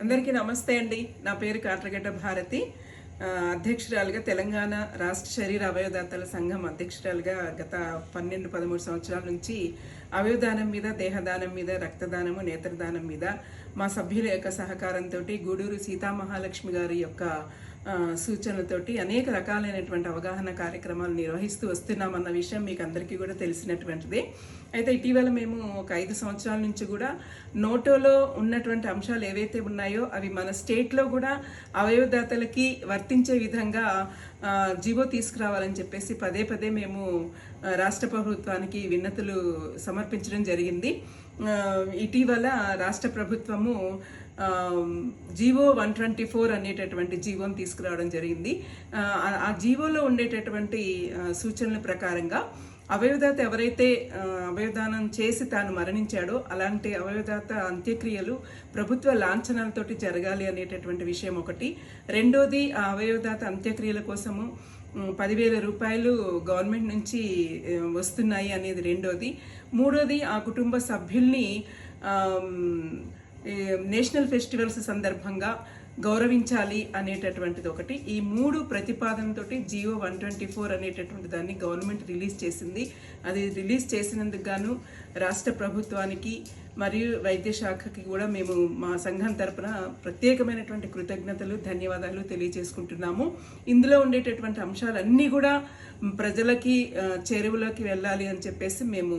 అందరికీ నమస్తే అండి. నా పేరు కాట్రగడ్డ భారతి. అధ్యక్షురాలుగా తెలంగాణ రాష్ట్ర శరీర అవయవదాతల సంఘం అధ్యక్షురాలుగా గత పన్నెండు పదమూడు సంవత్సరాల నుంచి అవయవదానం మీద దేహదానం మీద రక్తదానము నేత్రదానం మీద మా సభ్యుల యొక్క సహకారంతో గూడూరు సీతామహాలక్ష్మి గారి యొక్క సూచనలతోటి అనేక రకాలైనటువంటి అవగాహన కార్యక్రమాలు నిర్వహిస్తూ వస్తున్నామన్న విషయం మీకు అందరికీ కూడా తెలిసినటువంటిదే. అయితే ఇటీవల మేము ఒక ఐదు సంవత్సరాల నుంచి కూడా నోటోలో ఉన్నటువంటి అంశాలు ఏవైతే ఉన్నాయో అవి మన స్టేట్లో కూడా అవయవదాతలకి వర్తించే విధంగా జీవో తీసుకురావాలని చెప్పేసి పదే పదే మేము రాష్ట్ర ప్రభుత్వానికి విన్నతులు సమర్పించడం జరిగింది. ఇటీవల రాష్ట్ర ప్రభుత్వము జీవో వన్ ట్వంటీ ఫోర్ అనేటటువంటి జీవోని తీసుకురావడం జరిగింది. ఆ, జీవోలో ఉండేటటువంటి సూచనల ప్రకారంగా అవయవదాత ఎవరైతే అవయవదానం చేసి తాను మరణించాడో అలాంటి అవయవదాత అంత్యక్రియలు ప్రభుత్వ లాంఛనాలతోటి జరగాలి అనేటటువంటి విషయం ఒకటి. రెండోది ఆ అవయవదాత అంత్యక్రియల కోసము పదివేల రూపాయలు గవర్నమెంట్ నుంచి వస్తున్నాయి అనేది రెండోది. మూడోది ఆ కుటుంబ సభ్యుల్ని నేషనల్ ఫెస్టివల్స్ సందర్భంగా గౌరవించాలి అనేటటువంటిది ఒకటి. ఈ మూడు ప్రతిపాదనతోటి జియో వన్ ట్వంటీ ఫోర్ అనేటటువంటి దాన్ని గవర్నమెంట్ రిలీజ్ చేసింది. అది రిలీజ్ చేసినందుకు గాను రాష్ట్ర ప్రభుత్వానికి మరియు వైద్య శాఖకి కూడా మేము మా సంఘం తరపున ప్రత్యేకమైనటువంటి కృతజ్ఞతలు ధన్యవాదాలు తెలియజేసుకుంటున్నాము. ఇందులో ఉండేటటువంటి అంశాలన్నీ కూడా ప్రజలకి చేరువలోకి వెళ్ళాలి అని చెప్పేసి మేము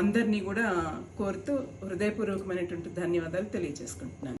అందరినీ కూడా కోరుతూ హృదయపూర్వకమైనటువంటి ధన్యవాదాలు తెలియజేసుకుంటున్నాను.